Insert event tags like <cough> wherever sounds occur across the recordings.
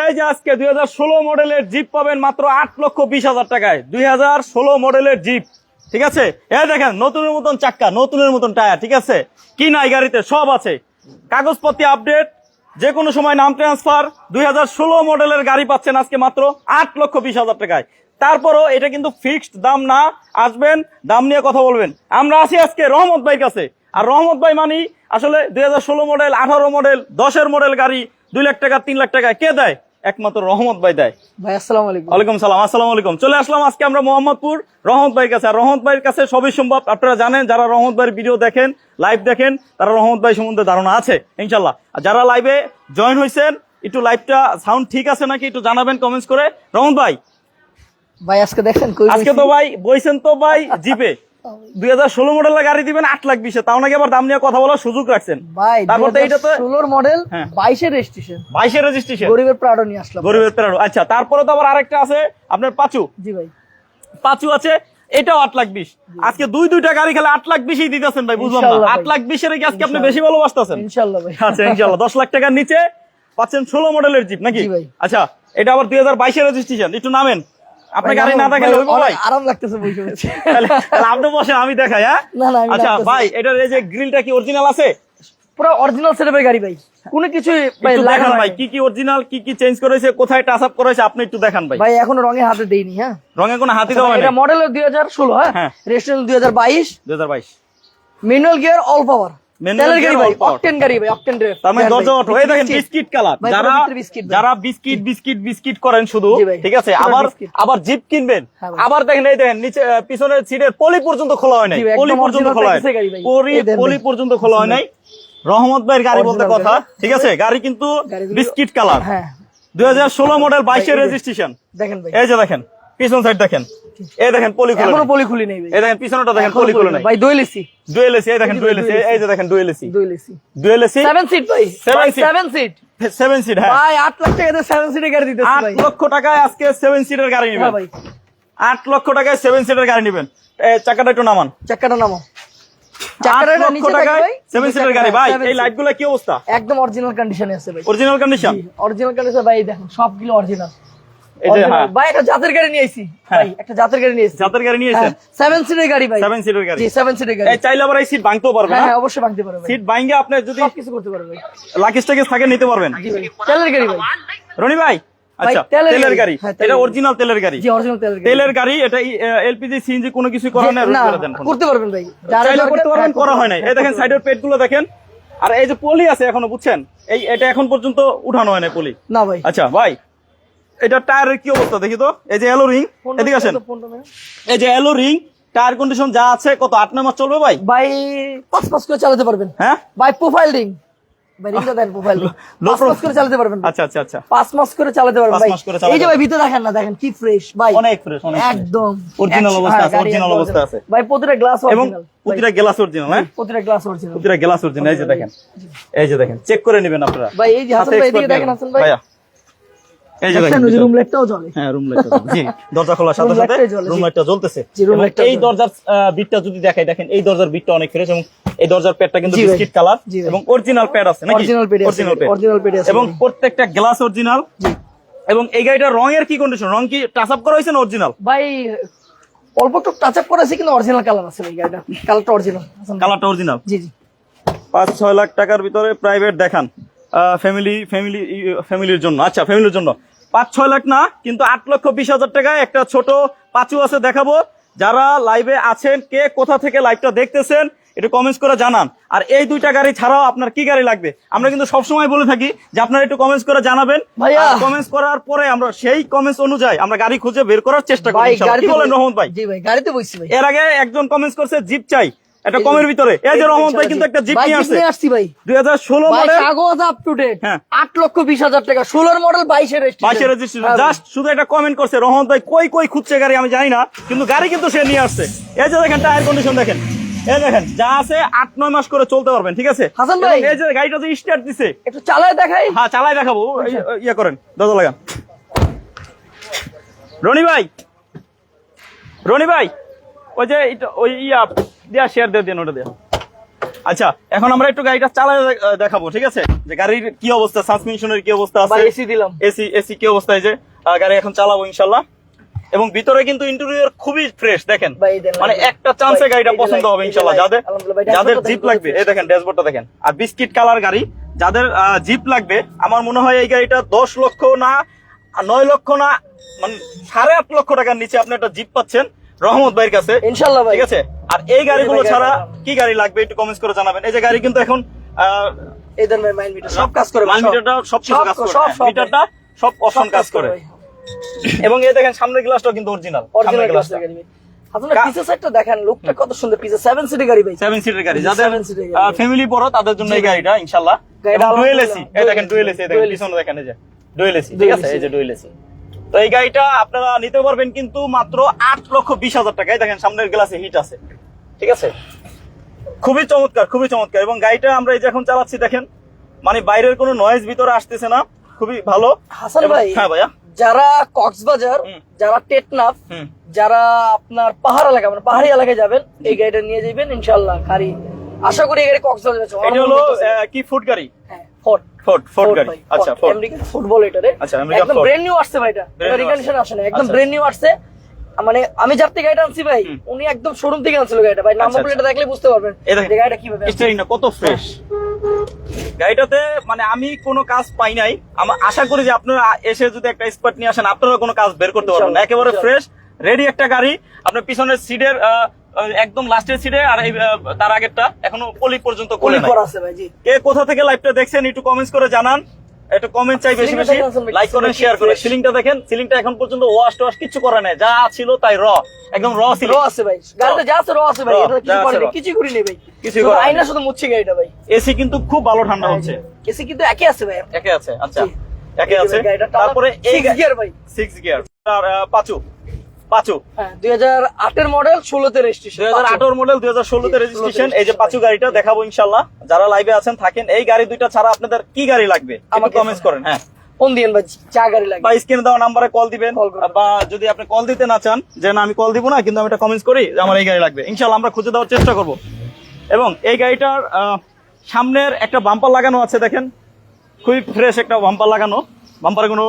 এই যে আজকে দুই হাজার ষোলো মডেলের জিপ পাবেন মাত্র আট লক্ষ বিশ হাজার টাকায়। দুই হাজার ষোলো মডেলের জিপ ঠিক আছে? এই দেখেন, নতুনের মতন চাক্কা, নতুনের মতন টায়ার, ঠিক আছে? কি নাই গাড়িতে, সব আছে। কাগজপত্র আপডেট যে কোনো সময় নাম ট্রান্সফার দুই হাজার ষোলো মডেলের গাড়ি পাচ্ছেন আজকে মাত্র আট লক্ষ বিশ হাজার টাকায়। তারপরও এটা কিন্তু ফিক্সড দাম না, আসবেন, দাম নিয়ে কথা বলবেন। আমরা আছি আজকে রহমত ভাইয়ের কাছে। আর রহমত ভাই মানি আসলে দুই হাজার ষোলো মডেল, আঠারো মডেল, দশের মডেল গাড়ি দুই লাখ টাকা তিন লাখ টাকা কে দেয়? একমাত্র রহমত ভাই দেয়। ভাই আসসালামু আলাইকুম। ওয়ালাইকুম সালাম আসসালামু আলাইকুম। চলে আসলাম আজকে আমরা মোহাম্মদপুর রহমত ভাইয়ের কাছে। আর রহমত ভাইয়ের কাছে সবই সম্ভব। আপনারা জানেন যারা রহমত ভাইয়ের ভিডিও দেখেন লাইভ দেখেন তারা রহমত ভাই সম্বন্ধে ধারণা আছে ইনশাল্লাহ আর যারা লাইভে জয়েন হয়েছেন একটু লাইভটা সাউন্ড ঠিক আছে নাকি একটু জানাবেন কমেন্টস করে। রহমত ভাই। ভাই আজকে দেখছেন কই আজকে তো ভাই বইছেন তো ভাই জিপে। দুই হাজার ষোলো মডেলের গাড়ি দিবেন আট লাখ বিশে তাও নাকি আবার দাম নিয়ে কথা বলার সুযোগ রাখছেন? ভাই তারপর তো এইটা তো ষোলোর মডেল হ্যাঁ। বাইশের রেজিস্ট্রেশন বাইশের রেজিস্ট্রেশন গরিবের প্রাড়ো নিয়ে আসলাম। গরিবের প্রেরণ আচ্ছা তারপরে তো আবার আরেকটা আছে আপনার পাঁচু। জি ভাই। পাঁচু আছে এটাও আট লাখ বিশ। আজকে দুই দুইটা গাড়ি খেলে আট লাখ বিশই দিতেছেন ভাই বুঝলাম না। আট লাখ বিশের কি আজকে আপনি বেশি ভালোবাসতেছেন? ইনশাল্লাহ ভাই। আচ্ছা ইনশাল্লাহ। দশ লাখ টাকার নিচে পাচ্ছেন ষোলো মডেলের জিপ নাকি? ভাই। আচ্ছা এটা আবার দুই হাজার বাইশের রেজিস্ট্রেশন একটু নামেন। আপনার গাড়ি না দেখালে হইবো ভাই আরাম লাগতেছে বসে বসে। <laughs> তাহলে তাহলে আপনি বসেন আমি দেখাই হ্যাঁ? না, না, আচ্ছা ভাই এটার এই যে গ্রিলটা কি অরিজিনাল আছে? পুরো অরিজিনাল সেটআপের গাড়ি ভাই। কোনো কিছু ভাই একটু লাগানো দেখান ভাই কি কি অরিজিনাল কি কি চেঞ্জ করেছে কোথায় টাচ আপ করেছে আপনি একটু দেখান ভাই। ভাই এখনও রঙে হাতে দেইনি হ্যাঁ। রঙে কোনো হাতে দেওয়া হয় এটা হাজার ষোলো হ্যাঁ? হ্যাঁ। রেজিস্ট্রেশন দুই হাজার বাইশ। দুই হাজার বাইশ। ম্যানুয়াল গিয়ার অল পাওয়ার তেলের গাড়ি ভাই অকটেন গাড়ি ভাই অকটেন তার মানে দরজা অটো। এই দেখেন বিস্কিট। কালার। যারা পুরো ভিতরে biscuit ভাই। যারা বিস্কিট বিস্কিট বিস্কিট করেন শুধু ঠিক আছে? আবার আবার জিপ কিনবেন। হ্যাঁ আবার দেখেন এই দেখেন নিচে পিছনের সিটের পলি পর্যন্ত খোলা হয় নাই। পলি পর্যন্ত খোলা হয়। পলি পলি পর্যন্ত খোলা হয় নাই। রহমত ভাইয়ের গাড়ি বলতে কথা ঠিক আছে? গাড়ি কিন্তু বিস্কিট কালার। হ্যাঁ। দুই হাজার ষোলো মডেল বাইশের রেজিস্ট্রেশন দেখেন এই যে দেখেন। পিছন সাইড দেখেন। এই দেখেন পলি খুলে এখনও পলি খুলি নেই এই দেখেন পিছনটা দেখেন পলি খুলে নাই। ভাই দই লিসি এই দেখেন এই যে দেখেন ডুয়েল এসি দই লিসি ডুয়েল এসি সেভেন সিট ভাই। Seven seat। Seven seat seven seat হ্যাঁ। ভাই আট লাখ টাকা সেভেন সিটের গাড়ি দিতেছি ভাই। লক্ষ টাকায় আজকে সেভেন সিটের গাড়ি হ্যাঁ নেবেন ভাই। আট লক্ষ টাকায় সেভেন সিটের গাড়ি নেবেন। চাকাটা একটু নামান। চাকাটা নামো আট চাকাটা লক্ষ নিচে থাকে টাকায় ভাই। সেভেন নিচে সিটের থাকে, গাড়ি। হ্যাঁ, ভাই এই লাইটগুলো কি অবস্থা? একদম অরিজিনাল কন্ডিশনে আছে ভাই। অরিজিনাল কন্ডিশন অরিজিনাল কন্ডিশন ভাই দেখেন সবগুলো অরিজিনাল হ্যাঁ ভাই একটা জাতের গাড়ি নিয়ে আইছি। হ্যাঁ। ভাই একটা জাতের গাড়ি নিয়ে আইছি। জাতের গাড়ি সিটের গাড়ি ভাই। সেভেন সিটের গাড়ি। জি সেভেন সিটের গাড়ি। চাইলে আবার এই সিট ভাঙতেও পারবে হ্যাঁ হ্যাঁ? অবশ্যই ভাঙতে পারবে সিট ভাঙে আপনি যদি কিছু করতে পারবে থাকে নিতে পারবেন। তেলের গাড়ি ভাই। রনি ভাই আচ্ছা তেলের গাড়ি। গাড়ি। হ্যাঁ, এটা অরিজিনাল তেলের গাড়ি। জি অরিজিনাল তেলের গাড়ি। তেলের গাড়ি এটা এলপিজি সিএনজি কোনো কিছু না না করে কোনো। করতে পারবেন ভাই। চাইলে করতে পারবেন হ্যাঁ, করা হয় নাই। এই। দেখেন সাইডের পেটগুলো দেখেন। আর এই যে পলি আছে এখনও বুঝছেন? এই এটা এখন পর্যন্ত উঠানো হয় না পলি। না ভাই। আচ্ছা ভাই এটা টায়ারের কি অবস্থা? দেখি তো। এই যে এলো রিং এদিকে আসেন। এই যে এলো রিং টায়ার কন্ডিশন যা আছে কত আট নয় মাস চলবে ভাই? ভাই পাঁচ পাঁচ করে চালাতে পারবেন। হ্যাঁ? ভাই প্রোফাইল <laughs> রিং। আচ্ছা আচ্ছা আচ্ছা। হ্যাঁ, আছে, গাড়ি অবস্থা আছে। ভাই প্রতিটা গ্লাস অরিজিনাল প্রতিটা গ্লাস হ্যাঁ? প্রতিটা গ্লাস অরিজিনাল প্রতিটা গ্লাস অরিজিনাল এই যে দেখেন। এই যে দেখেন চেক করে নেবেন আপনারা। ভাই এই যে হাসান ভাই এদিকে দেখেন হাসান ভাই। ভাইয়া। এই যে দেখেন দেখেন রুম লাইটটাও জ্বলে। হ্যাঁ রুম লাইটটা জি দরজা খোলার সাথে সাথে রুম লাইটটা জ্বলতেছে। জি, room এবং light-টা এই দরজার বিটটা যদি দেখাই দেখেন এই দরজার বিটটা অনেক ফ্রেশ এবং এই দরজার প্যাডটা কিন্তু বিস্কিট কালার এবং অরিজিনাল প্যাড আছে নাকি? অরিজিনাল পেডে অরিজিনাল প্যাড অরিজিনাল পেডে আছে এবং প্রত্যেকটা গ্লাস অরিজিনাল এবং এই গাড়িটার রঙের কি কন্ডিশন রং কি টাচ আপ করা হয়েছে না অরিজিনাল ভাই অল্প একটু টাচ আপ করা আছে কিন্তু অরিজিনাল কালার আছে ভাই গাড়িটা। কালারটা অরিজিনাল কালারটা অরিজিনাল জি জি। পাঁচ ছয় লাখ টাকার ভিতরে প্রাইভেট দেখান। ফ্যামিলি ফ্যামিলি ফ্যামিলির জন্য। আচ্ছা ফ্যামিলির জন্য। পাঁচ ছয় লাখ না কিন্তু আট লক্ষ বিশ হাজার টাকা একটা ছোট পাঁচু আছে দেখাবো। যারা লাইভে আছেন কে কোথা থেকে লাইভটা দেখতেছেন একটু কমেন্টস করে জানান। আর এই দুইটা গাড়ি ছাড়াও আপনার কি গাড়ি লাগবে? আমরা কিন্তু সবসময় বলে থাকি যে আপনারা একটু কমেন্টস করে জানাবেন। কমেন্টস করার পরে আমরা সেই কমেন্টস অনুযায়ী আমরা গাড়ি খুঁজে বের করার চেষ্টা করি বলেন রহমত ভাই? জি ভাই গাড়িতে বসছি ভাই। এর আগে একজন কমেন্টস করছে জিপ চাই। একটা কমের ভিতরে। এই যে রহমত ভাই কিন্তু একটা জিপ নিয়ে আসছে নিয়ে আসছি ভাই। দুই হাজার ষোলো ভাই মডেল কাগজ আপ টু ডেট হ্যাঁ। আট লক্ষ বিশ হাজার টাকা। ষোলোর মডেল বাইশের বাইশের রেজিস্ট্রেশন জাস্ট শুধু একটা কমেন্ট করছে রহমত ভাই কই কই খুঁজছে গাড়ি আমি জানি না কিন্তু গাড়ি কিন্তু সে নিয়ে আসছে। এই যে দেখেন টায়ার কন্ডিশন দেখেন। এই দেখেন যা আছে আট নয় মাস করে চলতে পারবেন ঠিক আছে? হাসান ভাই। এই যে গাড়িটা যে স্টার্ট দিছে। একটু চালায় দেখাই। হ্যাঁ চালাই দেখাবো। এই- ইয়ে করেন দরজা লাগান। রনি ভাই। রনি ভাই ওই যে ওই ইয়া দেয়া শেয়ার দিয়ে দিন ওটা দেয়া। আচ্ছা এখন আমরা একটু গাড়িটা চালায় দেখাবো ঠিক আছে? যে গাড়ির কি অবস্থা সাসপেনশনের কি অবস্থা আছে? এসি দিলাম। এসি এসি কি অবস্থা যে? গাড়ি এখন চালাবো ইনশাল্লাহ এবং ভিতরে কিন্তু ইন্টেরিয়র খুবই ফ্রেশ দেখেন। মানে একটা চান্সে গাড়িটা পছন্দ হবে ইনশাল্লাহ যাদের যাদের জিপ লাগবে এই দেখেন ড্যাশবোর্ডটা দেখেন। আর বিস্কিট কালার গাড়ি যাদের জিপ লাগবে আমার মনে হয় এই গাড়িটা দশ লক্ষ না আর নয় লক্ষ না মানে সাড়ে আট লক্ষ টাকার নিচে আপনি একটা জিপ পাচ্ছেন। রহমত ভাইয়ের কাছে। ইনশাল্লাহ ভাই। ঠিক আছে? আর এই গাড়িগুলো ছাড়া কি গাড়ি লাগবে একটু কমেন্টস করে জানাবেন। এই যে গাড়ি কিন্তু এখন এই ভাই মাইন্ড মিটার সব কাজ করে মান সব। মিটারটা সব কিছু কাজ করে। সব- হ্যাঁ, মিটারটা সব অপশন কাজ করে। এবং এই দেখেন সামনের গ্লাসটাও কিন্তু অরিজিনাল Original সামনের glass গ্লাসটা এর গাড়ি ভাই। আপনার কা- পিছের সাইডটা দেখেন লুকটা কত সুন্দর পিছে সেভেন সিটের গাড়ি ভাই। সেভেন সিটের গাড়ি। যাদের seven seat এর গাড়ি। ফ্যামিলি বড় তাদের জন্য এই গাড়িটা ইনশাআল্লাহ। গাড়িটা ডুয়েল এসি এই দেখেন ডুয়েল এসি দেখেন dual পিছনে দেখেন এই যে ডুয়েল এসি ঠিক আছে? এই যে ডুয়েল এসি তো এই গাড়িটা আপনারা নিতে পারবেন কিন্তু মাত্র আট লক্ষ বিশ হাজার টাকায় দেখেন সামনের গ্লাসে হিট আছে। ঠিক আছে? খুবই চমৎকার খুবই চমৎকার। এবং গাড়িটা আমরা এই যে এখন চালাচ্ছি দেখেন মানে বাইরের কোনো নয়েজ ভিতরে আসতেছে না খুবই ভালো। হাসান ভাই হ্যাঁ ভাইয়া। যারা কক্সবাজার যারা টেকনাফ হুম। যারা আপনার পাহাড় এলাকা মানে পাহাড়ি এলাকায় যাবেন এই গাড়িটা নিয়ে যাবেন ইনশাল্লাহ গাড়ি আশা করি এই গাড়ি কক্সবাজার যাবে এটা হলো কি ফুড গাড়ি? হ্যাঁ ফোর্ড ফোর্ড ফোর্ড গাড়ি। আচ্ছা আমেরিকান ফুটবল এটা রে আচ্ছা, একদম ব্র্যান্ড নিউ আসছে ভাই এটা। রিকন্ডিশন আসে না একদম আচ্ছা। ব্র্যান্ড নিউ আসছে। মানে আমি যার থেকে গাড়িটা আনছি ভাই উনি একদম শোরুম থেকে আনছিল গাড়িটা। ভাই নাম্বার প্লেটটা দেখলে বুঝতে পারবেন এই। গাড়িটা কীভাবে। স্টিয়ারিংটা কত ফ্রেশ গাড়িটাতে মানে আমি কোনো কাজ পাই নাই। আমার আশা করি যে আপনারা এসে যদি একটা স্পট নিয়ে আসেন আপনারা কোনো কাজ বের করতে পারবেন একেবারে ফ্রেশ রেডি একটা গাড়ি। আপনার পিছনের সিটের একদম লাস্টের সিটে আর এই, তার আগেরটা এখনও পলি পর্যন্ত কুলি আছে ভাই জি। কে কোথা থেকে লাইভটা দেখছেন একটু কমেন্টস করে জানান। একটু কমেন্ট চাই বেশি বেশি। লাইক করেন শেয়ার করেন সিলিংটা দেখেন। সিলিংটা এখন পর্যন্ত ওয়াশ টোয়াশ কিছু করে নাই। যা ছিল তাই র একদম র র আছে ভাই। গাড়িতে যা আছে র আছে ভাই। এটা কিছু করে। কিছু করি নেই ভাই। কিছু করে আইনা শুধু মুছছে গাড়িটা ভাই। এসি কিন্তু খুব ভালো ঠান্ডা হচ্ছে। এসি কিন্তু একই আছে ভাই। একই আছে আচ্ছা। জি। একে এই যে আছে। তারপরে এই গিয়ার ভাই। সিক্স গিয়ার আর পাঁচু। পাঁচু। হ্যাঁ দুই হাজার আটের মডেল ষোলোতে রেজিস্ট্রেশন দুই হাজার আঠারো মডেল দুই হাজার ষোলোতে রেজিস্ট্রেশন এই যে পাঁচু গাড়িটা দেখাবো ইনশাল্লাহ যারা লাইভে আছেন থাকেন। এই গাড়ি দুইটা ছাড়া আপনাদের কি গাড়ি লাগবে? আমাকে কমেন্টস করেন হ্যাঁ। ফোন দিয়েন ভাই চা গাড়ি লাগে বা স্ক্রিনে দেওয়া নাম্বারে কল দিবেন। বা যদি আপনি কল দিতে না চান যে না আমি কল দিব না কিন্তু আমি কমেন্টস করি যে আমার এই গাড়ি লাগবে। ইনশাল্লাহ আমরা খুঁজে দেওয়ার চেষ্টা করব। এবং এই গাড়িটার সামনের একটা বাম্পার লাগানো আছে দেখেন। খুবই ফ্রেশ একটা বাম্পার লাগানো। বাম্পারে কোনো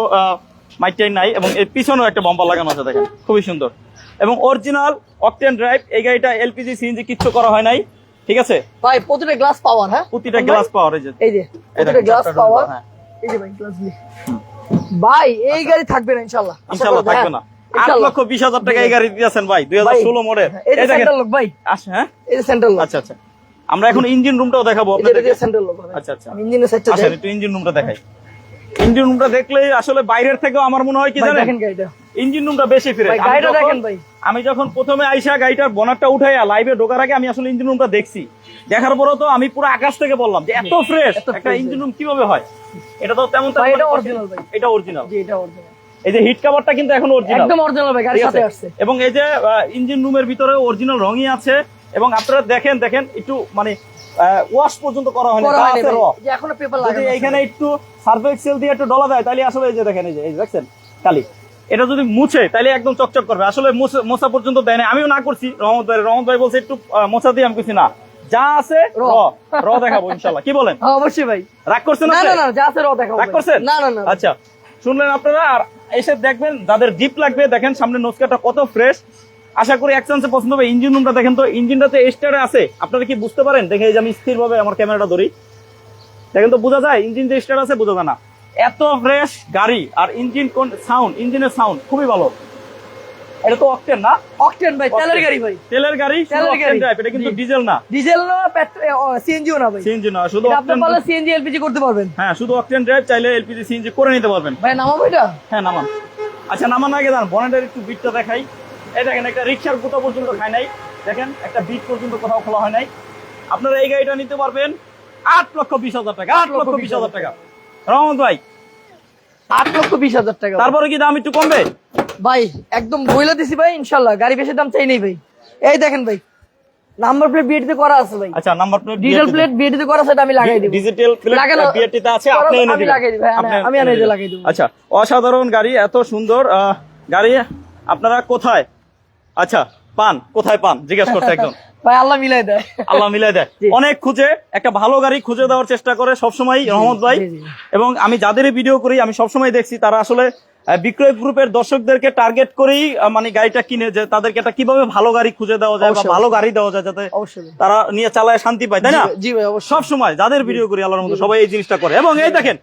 মাইটাই নাই এবং এর পিছনেও একটা বাম্পার লাগানো আছে দেখেন। খুবই সুন্দর। এবং অরিজিনাল অকটেন ড্রাইভ এই গাড়িটা এলপিজি সিএনজি কিচ্ছু করা হয় নাই ঠিক আছে? ভাই প্রতিটা গ্লাস পাওয়ার হ্যাঁ? প্রতিটা গ্লাস পাওয়ার এই যে। এই যে প্রতিটা গ্লাস পাওয়ার হ্যাঁ। এই যে ভাই গ্লাস ভাই এই গাড়ি থাকবে না ইনশাআল্লাহ। করি, থাকবে না। আট লক্ষ বিশ হাজার টাকা এই গাড়ি দিয়েছেন ভাই দুই হাজার ষোলো মডেল এই সেন্ট্রাল লক ভাই। আচ্ছা হ্যাঁ। এই সেন্ট্রাল আচ্ছা আচ্ছা। আমরা এখন ইঞ্জিন রুমটাও দেখাবো সেন্ট্রাল লক আচ্ছা আচ্ছা। ইঞ্জিনের সাইডটা আসেন একটু ইঞ্জিন রুমটা দেখাই। ইঞ্জিন রুমটা দেখলে আসলে বাইরের থেকেও আমার মনে হয় কি জানেন? ইঞ্জিন রুমটা বেশি ফিরে। ভাই, গাড়িটা দেখেন ভাই। আমি যখন প্রথমে আইসা গাড়িটার বনারটা উঠাইয়া লাইভে ঢোকার আগে আমি আসলে ইঞ্জিন রুমটা দেখছি। দেখার পরও তো আমি পুরো আকাশ থেকে বললাম যে এত ফ্রেশ একটা ইঞ্জিন রুম কীভাবে হয়? এটা তো তেমন তেমন- এটা original ভাই। এটা অরিজিনাল জি এটা অরিজিনাল এই যে হিট কাভারটা কিন্তু এখন অরিজিনাল একদম অরিজিনাল ভাই গাড়ির সাথে আসছে। এবং এই যে ইঞ্জিন রুমের ভিতরে অরিজিনাল রঙই আছে। এবং আপনারা দেখেন দেখেন একটু মানে ওয়াশ পর্যন্ত করা হয়নি আছে ভাই। এখনও পেপার যদি এখানে একটু সার্ফ এক্সেল দিয়ে একটু ডলা দেয় তাহলে আসলে এই যে দেখেন এই যে এই দেখছেন কালি এটা যদি মুছে তাহলে একদম চকচক করবে। আসলে মোছা পর্যন্ত দেয় না আমিও না করছি রহমত ভাই রহমত ভাই বলছে একটু মোছা দিয়ে আমি কিছু না। যা আছে র। র দেখাবো ইনশাল্লাহ কি বলেন? হ্যাঁ, অবশ্যই ভাই। রাগ করছেন না না না যা আছে র দেখাবো রাগ করছেন? না না না। আচ্ছা শুনলেন আপনারা আর এসে দেখবেন যাদের জিপ লাগবে দেখেন সামনে নস্কাটা কত ফ্রেশ আশা করি এক চান্সে পছন্দ হবে। ইঞ্জিন রুমটা দেখেন তো ইঞ্জিনটাতে স্টারে আছে। আপনারা কি বুঝতে পারেন? দেখে যে আমি স্থির ভাবে আমার ক্যামেরাটা ধরি। দেখেন তো বোঝা যায় ইঞ্জিন যে স্টার আছে বোঝা যায় না। এত ফ্রেশ গাড়ি আর ইঞ্জিন কোন সাউন্ড ইঞ্জিনের সাউন্ড খুবই ভালো। এটা তো অকটেন না? অকটেন ভাই তেলের গাড়ি ভাই। তেলের গাড়ি তেলের গাড়ি। এটা কিন্তু ডিজেল না। ডিজেল না সিএনজিও না ভাই। সিএনজি না শুধু এটা আপনি অকটেন পারলে সিএনজি এলপিজি করতে পারবেন। হ্যাঁ শুধু অকটেন ড্রাইভ চাইলে এলপিজি সিএনজি করে নিতে পারবেন। ভাই নামাবো এটা? হ্যাঁ নামান। আচ্ছা নামান আগে দাঁড়ান বনেটের একটু বিটটা দেখাই। এই দেখেন একটা রিক্সার গুতা পর্যন্ত খায় নাই। দেখেন একটা বিট পর্যন্ত কোথাও খোলা হয় নাই। আপনারা এই গাড়িটা নিতে পারবেন আট লক্ষ বিশ হাজার টাকা আট লক্ষ বিশ হাজার টাকা। রহমত ভাই আট লক্ষ বিশ হাজার টাকা। তারপরে কি দাম একটু কমবে? ভাই একদম বইলা দিছি ভাই ইনশাল্লাহ। গাড়ি বেশি দাম চাই নেই ভাই। এই দেখেন ভাই নাম্বার প্লেট বিএটিতে করা আছে ভাই। আচ্ছা নাম্বার প্লেট ডিজিটাল প্লেট বিএটিতে করা আছে আমি লাগাই দিব। ডিজিটাল প্লেট বিআরটিতে আছে আপনি এনে আমি দিবেন। লাগাই দিব, হ্যাঁ, আমি এনে। লাগাই দিব। আচ্ছা অসাধারণ গাড়ি এত সুন্দর। গাড়ি আপনারা কোথায়? আচ্ছা পান। কোথায় পান? জিজ্ঞেস করছে একজন। <laughs> ভাই আল্লাহ মিলাই দেয়। আল্লাহ মিলাই দেয়। অনেক খুঁজে একটা ভালো গাড়ি খুঁজে দেওয়ার চেষ্টা করে সবসময় রহমত ভাই। জি, জি। এবং আমি যাদেরই ভিডিও করি আমি সবসময় দেখছি তারা আসলে বিক্রয় গ্রুপের দর্শকদেরকে টার্গেট করেই মানে গাড়িটা কিনে যে তাদেরকে একটা কীভাবে ভালো গাড়ি খুঁজে দেওয়া যায় বা ভালো গাড়ি দেওয়া যায় যাতে অবশ্যই তারা নিয়ে চালায় শান্তি পায় তাই না? সব সময় যাদের ভিডিও করি আল্লাহর সবাই এই জিনিসটা করে। এবং এই দেখেন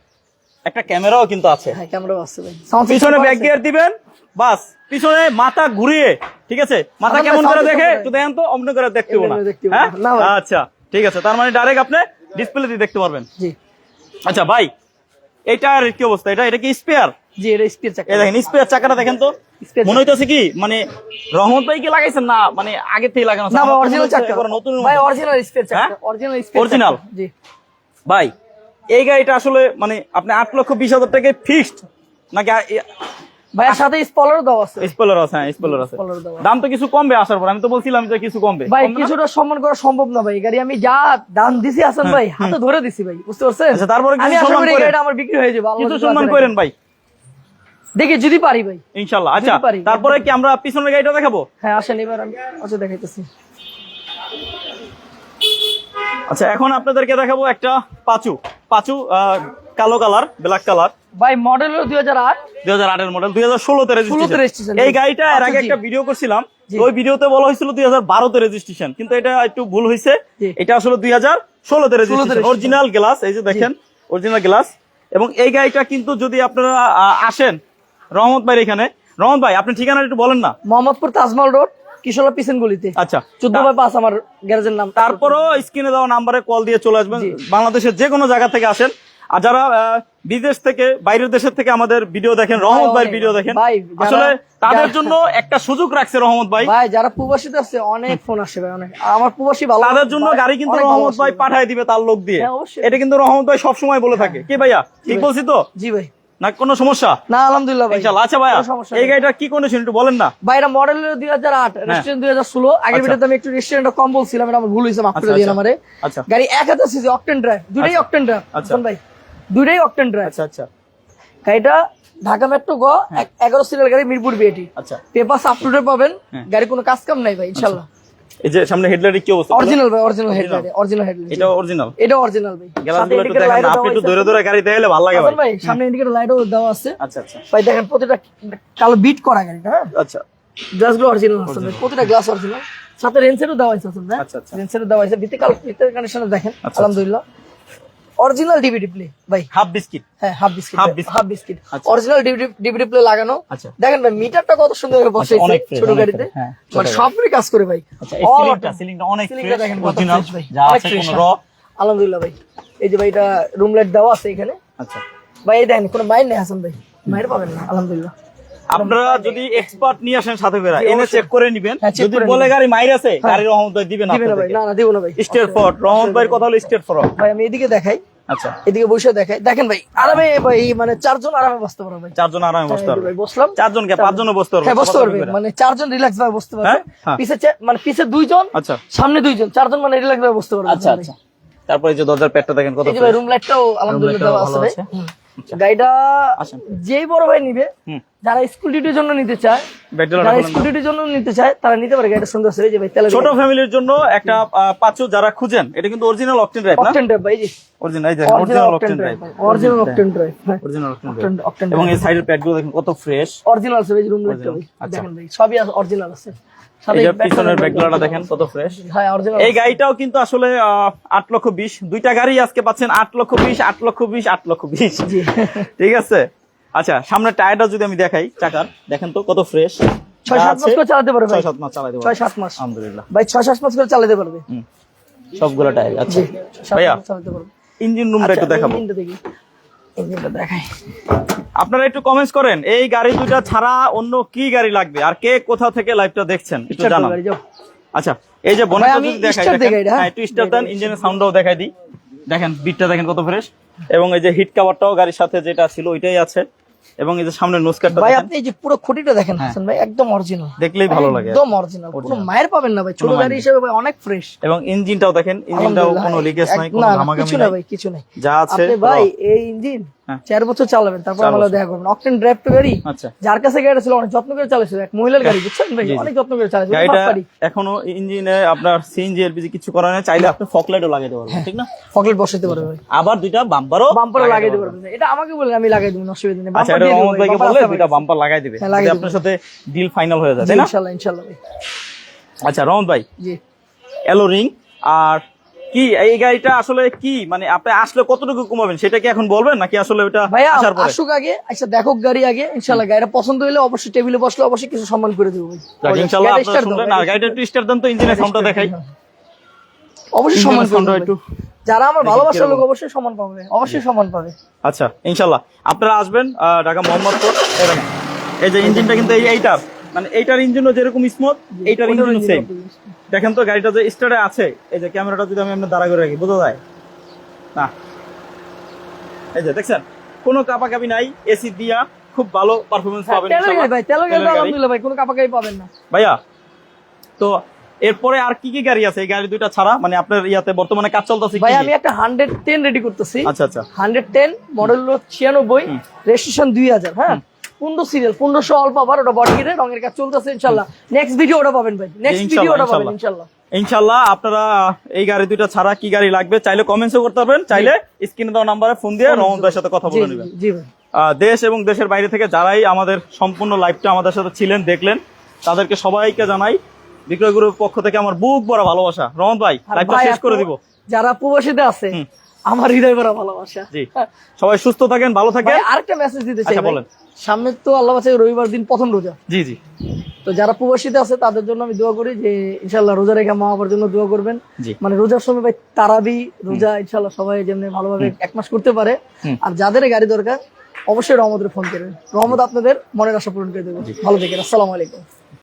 একটা ক্যামেরাও কিন্তু আছে। হ্যাঁ আছে পিছনে ব্যাক গিয়ার দিবেন বাস। পিছনে মাথা ঘুরিয়ে ঠিক আছে? মাথা কেমন করে দেখে? একটু দেখেন তো অমন করে দেখতে না। হ্যাঁ? আচ্ছা ঠিক আছে। তার মানে ডাইরেক্ট আপনি ডিসপ্লে দিয়ে দেখতে পারবেন। জি। আচ্ছা ভাই এই টায়ারের কি অবস্থা? এটা এটা কি স্পেয়ার জি এটা চাকা। দেখেন স্পেয়ার চাকাটা দেখেন তো। মনে হইতেছে কি মানে রহমত ভাই কি লাগাইছেন? না মানে আগে থেকে লাগানো না অরিজিনাল চাকা। নতুন ভাই অরিজিনাল চাকা। হ্যাঁ? অরিজিনাল? জি। ভাই এই গাড়িটা আসলে মানে আপনি আট লক্ষ বিশ হাজার টাকায় ফিক্সড নাকি ভাইয়ের সাথে স্পলারও দেওয়া আছে। স্পেলার আছে হ্যাঁ স্পেলার আছে। দাম তো কিছু কমবে আসার পর আমি তো বলছিলাম যে কিছু কমবে। ভাই কিছুটা সম্মান করা সম্ভব না ভাই গাড়ি আমি যা দাম দিছি হাসান ভাই হাতে ধরে দিছি ভাই বুঝতে পারছেন? আচ্ছা, তারপরে কিছু সম্মান করি করেন। আমার বিক্রি হয়ে যাবে কিছু সম্মান করেন। ভাই। দেখি যদি পারি ভাই। ইনশাল্লাহ আচ্ছা পারি। তারপরে কি আমরা পিছনের গাড়িটা দেখাবো? হ্যাঁ আসেন এবার আমি আচ্ছা দেখাইতেছি। আচ্ছা এখন আপনাদেরকে দেখাবো একটা পাচু। পাচু কালো কালার ব্ল্যাক কালার। ভাই মডেল হলো দুই হাজার আট। দুই হাজার আটের মডেল দুই হাজার ষোলোতে 16 তে registration, রেজিস্ট্রেশন এই গাড়িটা এর আগে আচ্ছা, একটা ভিডিও করছিলাম। ওই ভিডিওতে বলা হয়েছিল দুই হাজার বারোতে রেজিস্ট্রেশন কিন্তু এটা একটু ভুল হয়েছে। এটা আসলে দুই হাজার ষোলোতে রেজিস্ট্রেশন অরিজিনাল গ্লাস এই যে দেখেন অরিজিনাল গ্লাস এবং এই গাড়িটা কিন্তু যদি আপনারা আসেন রহমত ভাই এখানে। রহমত ভাই আপনি ঠিকানা একটু বলেন না। মোহাম্মদপুর তাজমহল রোড কিশোলা পিছন গলিতে। আচ্ছা। চোদ্দ বাই পাঁচ আমার গ্যারেজের নাম। তারপরও স্ক্রিনে দেওয়া নাম্বারে কল দিয়ে চলে আসবেন। বাংলাদেশের যে কোনো জায়গা থেকে আসেন আর যারা বিদেশ থেকে বাইরের দেশের থেকে আমাদের ভিডিও দেখেন রহমত অনেক, ভিডিও দেখেন আসলে তাদের জন্য একটা সুযোগ রাখছে রহমত ভাই। ভাই যারা প্রবাসীতে আছে অনেক ফোন আসে ভাই অনেক। আমার প্রবাসী ভালো তাদের জন্য গাড়ি কিন্তু রহমত ভাই পাঠায় দিবে তার লোক দিয়ে। হ্যাঁ, এটা কিন্তু রহমত ভাই সবসময় বলে থাকে। কি ভাইয়া? ঠিক বলছি তো? জি ভাই। না কোনো সমস্যা? না আলহামদুলিল্লাহ ভাই। ইনশাল্লাহ আচ্ছা সমস্যা এই গাড়িটা কি কন্ডিশন একটু বলেন না। ভাই এটা মডেল দুই হাজার আট রেস্টুরেন্ট দুই হাজার ষোলো। আগের আচ্ছা। ভিডিওতে আমি একটু রেস্টুরেন্টটা কম বলছিলাম এটা আমার ভুল হয়েছে মাফ করে আচ্ছা, দিন আচ্ছা। আমারে। আচ্ছা। গাড়ি এক হাজার সিসি অকটেন ড্রাইভ দুটাই। অকটেন ড্রাইভ আচ্ছা। ভাই। দুটাই অকটেন ড্রাইভ আচ্ছা আচ্ছা। গাড়িটা ঢাকা মেট্রো গ এগারো সিরিয়াল গাড়ি মিরপুর বিএটি আচ্ছা। পেপার আপ পাবেন হ্যাঁ। গাড়ি কোনো কাজ কাম নাই ভাই ইনশাল্লাহ এই যে সামনে হেডলাইটের কি অবস্থা? অরিজিনাল ভাই অরিজিনাল হেডলাইট অরিজিনাল হেডলাইট এটা অরিজিনাল এটা অরিজিনাল ভাই। গ্লাসগুলো একটু দেখেন আপনি একটু ধরে ধরে গাড়ি দেখলে ভালো লাগে ভাই। ভাই সামনে ইন্ডিকেটর লাইটও দেওয়া আছে। আচ্ছা আচ্ছা। ভাই দেখেন প্রতিটা কালো বিট করা গাড়িটা হ্যাঁ? আচ্ছা। গ্লাসগুলো অরিজিনাল আছে প্রতিটা গ্লাস অরিজিনাল সাথে রেন্সেরও দেওয়া আছে আচ্ছা, আচ্ছা। রেন্সেরও দেওয়া আছে ভিতরে কালো ভিতরে কন্ডিশনে দেখেন আচ্ছা। আলহামদুলিল্লাহ। অরিজিনাল ডিভিডি প্লে ভাই। হাফ বিস্কিট হ্যাঁ half biscuit half biscuit half biscuit আচ্ছা। অরিজিনাল ডিভিডি প্লে লাগানো। আচ্ছা। দেখেন ভাই মিটারটা কত সুন্দর করে বসাইছে অনেক ছোট গাড়িতে। হ্যাঁ, মানে। সবই কাজ করে ভাই। আচ্ছা সিলিংটা সিলিংটা অনেক সিলিংটা দেখেন অরিজিনাল ভাই। যা আছে কোনো র হ্যাঁ। আলহামদুলিল্লাহ ভাই। এই যে ভাই এটা রুম লাইট দেওয়া আছে এখানে। আচ্ছা। ভাই এই দেখেন কোনো মাইন্ড নেই হাসান ভাই। মাইন্ড পাবেন না আলহামদুলিল্লাহ। আপনারা যদি এক্সপার্ট নিয়ে আসেন সাথে করে এনে চেক করে নিবেন। হ্যাঁ, যদি বলে গাড়ি মাইর আছে গাড়ি রহমত ভাই দিবেন দিবে না না না দিব না ভাই। স্টেট ফরওয়ার্ড রহমত ভাইয়ের কথা হলো স্টেট ফরওয়ার্ড ভাই আমি এদিকে দেখাই। আচ্ছা। এদিকে বসে দেখাই। দেখেন ভাই আরামে ভাই মানে চারজন আরামে বসতে পারবে ভাই। চারজন আরামে বসতে পারবে। ভাই বসলাম চারজন। কে পাঁচজনও বসতে পারবে হ্যাঁ বসতে পারবে। মানে চারজন রিল্যাক্স ভাবে বসতে পারবে। হ্যাঁ? হ্যাঁ। পিছে মানে পিছে দুইজন আচ্ছা। সামনে দুইজন। চারজন মানে রিল্যাক্স ভাবে বসতে পারবে আচ্ছা আচ্ছা। তারপরে যে দরজার পেটটা দেখেন কত রুম লাইটটাও আলহামদুলিল্লাহ ভালো আছে। হুম। গাড়িটা যেই বড় ভাই নিবে যারা স্কুল ডিউটির জন্য নিতে চায় যারা স্কুল ডিউটির জন্য নিতে চায় তারা নিতে পারে গাড়িটা সুন্দর আছে। এই যে ভাই তেলের ছোট ফ্যামিলির জন্য একটা পাঁচু যারা খুঁজেন এটা কিন্তু অরিজিনাল অকটেন ড্রাইভ না? অকটেন ড্রাইভ ভাই জি original original octane drive original octane drive হ্যাঁ অরিজিনাল অকটেন ড্রাইভ এবং এই সাইডের প্যাডগুলো দেখেন কত ফ্রেশ অরিজিনাল আছে ভাই রুম লাইটটা আচ্ছা। দেখেন ভাই সবই অরিজিনাল আছে। এই যে পিছনের panel- দেখেন। কত ফ্রেশ এই গাড়িটাও কিন্তু আসলে আট লক্ষ বিশ। দুইটা গাড়ি আজকে পাচ্ছেন আট লক্ষ বিশ আট লক্ষ বিশ আট লক্ষ বিশ। ঠিক আছে? আচ্ছা সামনে টায়ারটা যদি আমি দেখাই চাকার দেখেন তো কত ফ্রেশ ছয় সাত মাস করে চালাতে পারবে। ছয় সাত মাস চালাতে ছয় সাত মাস। আলহামদুলিল্লাহ। ভাই ছয় সাত মাস করে চালাতে পারবে। সবগুলো টায়ার আচ্ছা। ভাইয়া ইঞ্জিন রুমটা একটু আচ্ছা, দেখাবো দেখাই। আপনারা একটু কমেন্টস করেন এই গাড়ি দুটা ছাড়া অন্য কি গাড়ি লাগবে? আর কে কোথা থেকে লাইভটা দেখছেন? একটু জানান। আচ্ছা এই যে বোনা আমি যদি দেখাই হ্যাঁ? হ্যাঁ একটু স্টার দেন ইঞ্জিনের সাউন্ডটাও দেখাই দিই। দেখেন বিটটা দেখেন কত ফ্রেশ এবং এই যে হিট কাভারটাও গাড়ির সাথে যেটা ছিল ওইটাই আছে। এবং এই যে সামনে নোসকারটা ভাই আপনি এই যে পুরো খুঁটিটা দেখেন হাসান ভাই একদম অরিজিনাল দেখলেই ভালো লাগে। একদম অরিজিনাল কোনো মায়ের পাবেন না ভাই ছোট গাড়ি হিসেবে ভাই অনেক ফ্রেশ এবং ইঞ্জিনটাও দেখেন ইঞ্জিনটাও কোনো লিকেজ নাই কোনো ঘামাঘামি কিছু না নাই ভাই কিছু নাই। যা আছে আপনি ভাই এই ইঞ্জিন হ্যাঁ। চার বছর চালাবেন তারপর আমরা দেখা করবেন অকটেন ড্রাইভ টু গাড়ি আচ্ছা। যার কাছে গাড়িটা ছিল অনেক যত্ন করে চালাইছিল এক মহিলার গাড়ি বুঝছেন ভাই। অনেক যত্ন করে চালাইছিল গাড়িটা এখনও ইঞ্জিনে আপনার সিএনজি এলপিজি কিছু করা নেই চাইলে আপনি ফকলাইটও লাগাইতে পারবেন ঠিক না? ফকলেট বসাতে পারবে ভাই। আবার দুইটা বাম্পারও বাম্পারে লাগাই দিতে পারবেন এটা আমাকে বলেন আমি লাগাই দেবো অসুবিধা নেই বাম্পার এটা দিয়ে মোহাম্মদ ভাইকে বললে দুইটা বাম্পার লাগাই দিবে। হ্যাঁ, লাগাই যদি দিবে। আপনার সাথে ডিল ফাইনাল হয়ে যায় তাই না? ইনশাল্লাহ ইনশাল্লাহ আচ্ছা রহমত ভাই জি। এলো রিং আর কি এই গাড়িটা আসলে কি? মানে আপনি আসলে কতটুকু কমাবেন? সেটা কি এখন বলবেন নাকি আসলে ওটা আসার পরে? আসুক আগে আচ্ছা দেখো গাড়ি আগে গাড়িটা পছন্দ হলে অবশ্যই টেবিলে বসলে অবশ্যই কিছু সম্মান করে দেবো ভাই। ইনশাআল্লাহ গাড়িটা আপনারা শুনলেন আর গাড়িটা একটু স্টার দেন তো ইঞ্জিনের সাউন্ডটা দেখাই। অবশ্যই সম্মান একটু ভাই। যারা আমার ভালোবাসার লোক অবশ্যই সম্মান পাবে অবশ্যই সম্মান পাবে। আচ্ছা ইনশাল্লাহ। আপনারা আসবেন ঢাকা মোহাম্মদপুর। এই এই যে ইঞ্জিনটা কিন্তু এই এইটার মানে এইটার ইঞ্জিনও যেরকম স্মুথ এইটার ইঞ্জিনও সেম দেখেন তো গাড়িটা যে স্টারে আছে। এই যে ক্যামেরাটা যদি আমি আপনার দাঁড়া করে রাখি বোঝা যায়? না। এই যে দেখছেন কোনো কাপাকাপি নাই এসি দিয়া খুব ভালো পারফরমেন্স পাবেন তেলের ভাই তেলের গাড়ি। আলহামদুলিল্লাহ ভাই কোনো কাপাকাই পাবেন না। ভাইয়া তো এরপরে আর কি কি গাড়ি আছে? এই গাড়ি দুইটা ছাড়া? মানে আপনার ইয়াতে বর্তমানে কাজ চলতেছে ভাই আমি একটা হান্ড্রেড টেন রেডি করতেছি। আচ্ছা আচ্ছা। হান্ড্রেড টেন মডেল হলো ছিয়ানব্বই রেজিস্ট্রেশন দুই হাজার হ্যাঁ? পনেরো সিরিয়াল পনেরোশো অল্প আবার ওটা বডি কিনে রঙের কাজ চলতেছে ইনশাল্লাহ। নেক্সট ভিডিও ওটা পাবেন ভাই। নেক্সট ভিডিও ওটা পাবেন। ইনশাল্লাহ। ইনশাল্লাহ। আপনারা এই গাড়ি দুইটা ছাড়া কি গাড়ি লাগবে চাইলে কমেন্টসও করতে পারবেন চাইলে স্ক্রিনে দেওয়া নাম্বারে ফোন দিয়ে রহমত ভাইয়ের সাথে কথা বলে নেবেন। জি ভাই। দেশ এবং দেশের বাইরে থেকে যারাই আমাদের সম্পূর্ণ লাইভটা আমাদের সাথে ছিলেন দেখলেন তাদেরকে সবাইকে জানাই বিক্রয় গ্রুপের পক্ষ থেকে আমার বুক বড় ভালোবাসা। রহমত ভাই লাইভটা শেষ করে দিব। যারা প্রবাসীতে আছে আমার হৃদয় ভরা ভালোবাসা। জি। সবাই সুস্থ থাকেন ভালো থাকেন। আরেকটা মেসেজ দিতে চাই আচ্ছা, বলেন। সামনে তো আল্লাহ বাঁচাই রবিবার দিন প্রথম রোজা। জি জি। তো যারা প্রবাসীতে আছে তাদের জন্য আমি দোয়া করি যে ইনশাল্লাহ রোজা রেখে মা বাবার জন্য দোয়া করবেন। মানে রোজার সময় ভাই তারাবি রোজা ইনশাল্লাহ সবাই যেমনি ভালোভাবে এক মাস করতে পারে। আর যাদের গাড়ি দরকার অবশ্যই রহমতের ফোন করবেন। রহমত আপনাদের মনের আশা পূরণ করে দেবেন। ভালো থাকেন আসসালামু আলাইকুম।